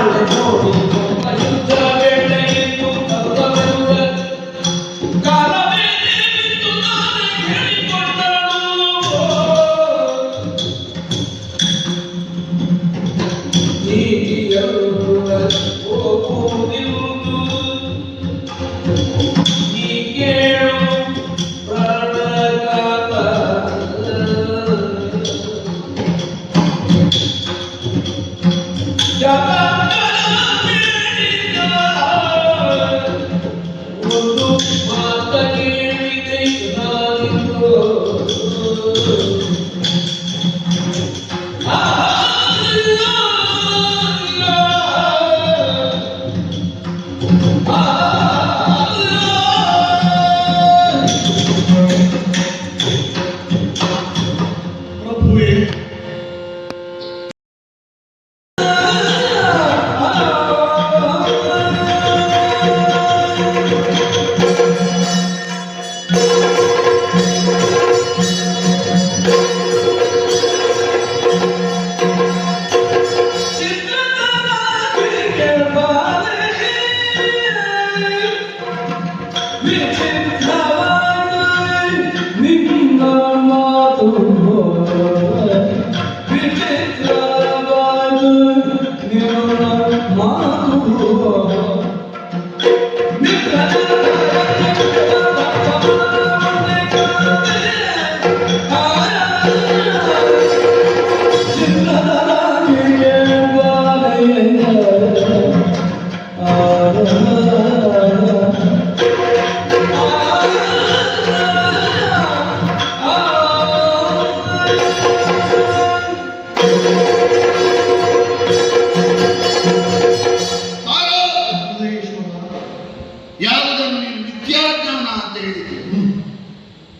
Claro, de novo. ಒಂದು ಮಾತ ಕೇಳಿದೆ ನಾನಿಂದು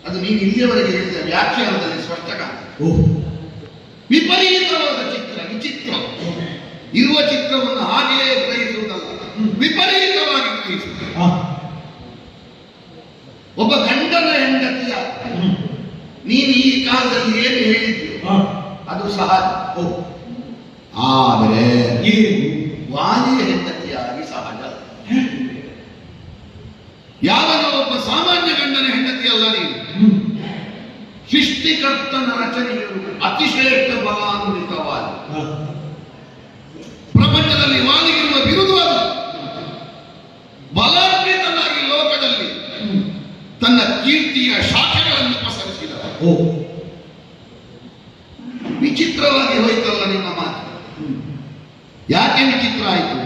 ಅದು ನೀನು ಇಲ್ಲಿಯವರೆಗೆ ಹೇಳಿದ ವ್ಯಾಖ್ಯಾನದಲ್ಲಿ ಸ್ಪಷ್ಟಕ ಕಾಣ್ತದೆ. ಓಹ್ ವಿಪರೀತವಾದ ಚಿತ್ರ ವಿಚಿತ್ರ. ಇರುವ ಚಿತ್ರವನ್ನು ಹಾಗೆಯೇ ಗ್ರಹಿಸುವುದಲ್ಲ ವಿಪರೀತವಾಗಿ ಗ್ರಹಿಸುವುದು ಒಬ್ಬ ಗಂಡನ ಹೆಂಡತಿಯ ನೀನು ಈ ಕಾಲದಲ್ಲಿ ಏನು ಹೇಳಿದ್ಯೋ ಆ. ಅದು ಸಹಜ ಆದರೆ ವಾಲಿಯ ಹೆಂಡತಿಯಾಗಿ ಸಹಜ ಯಾವನ ಒಬ್ಬ ಸಾಮಾನ್ಯ ಗಂಡನ ಹೆಂಡತಿಯಲ್ಲ ನೀನು. ಶಿಷ್ಟಿಕರ್ತನ ಸೃಷ್ಟಿಕರ್ತನ ರಚನೆಯು ಅತಿಶ್ರೇಷ್ಠ ಬಲಾನ್ವಿತವಾದ ಪ್ರಪಂಚದಲ್ಲಿ ವಾಲಿಗಿರುವ ಬಿರುದುವಾದ ಬಲಾನ್ವಿತನಾಗಿ ಲೋಕದಲ್ಲಿ ತನ್ನ ಕೀರ್ತಿಯ ಶಾಖೆಗಳನ್ನು ಪಸರಿಸಿದ. ವಿಚಿತ್ರವಾಗಿ ಹೋಯ್ತಲ್ಲ ನಿಮ್ಮ ಮಾತು. ಯಾಕೆ ವಿಚಿತ್ರ ಆಯಿತು?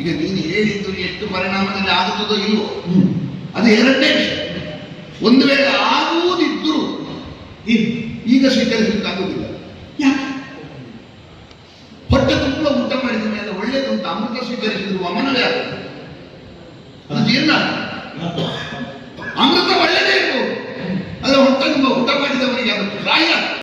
ಈಗ ನೀನು ಹೇಳಿದ್ದು ಎಷ್ಟು ಪರಿಣಾಮದಲ್ಲಿ ಆಗುತ್ತದೋ ಇಲ್ವೋ? ಅದು ಎರಡನೇ ವಿಷಯ. ಒಂದು ವೇಳೆ ಆಗುವುದಿದ್ದರೂ ಈಗ ಸ್ವೀಕರಿಸಲಿಕ್ಕಾಗುವುದಿಲ್ಲ ಯಾಕೆ? ಹೊಟ್ಟೆ ತುಂಬ ಊಟ ಮಾಡಿದ ಮೇಲೆ ಒಳ್ಳೆಯದು ಅಂತ ಅಮೃತ ಸ್ವೀಕರಿಸಿದ್ರು ಅಮನವೇ ಆಗುತ್ತೆ ಅದು ಜೀರ್ಣ.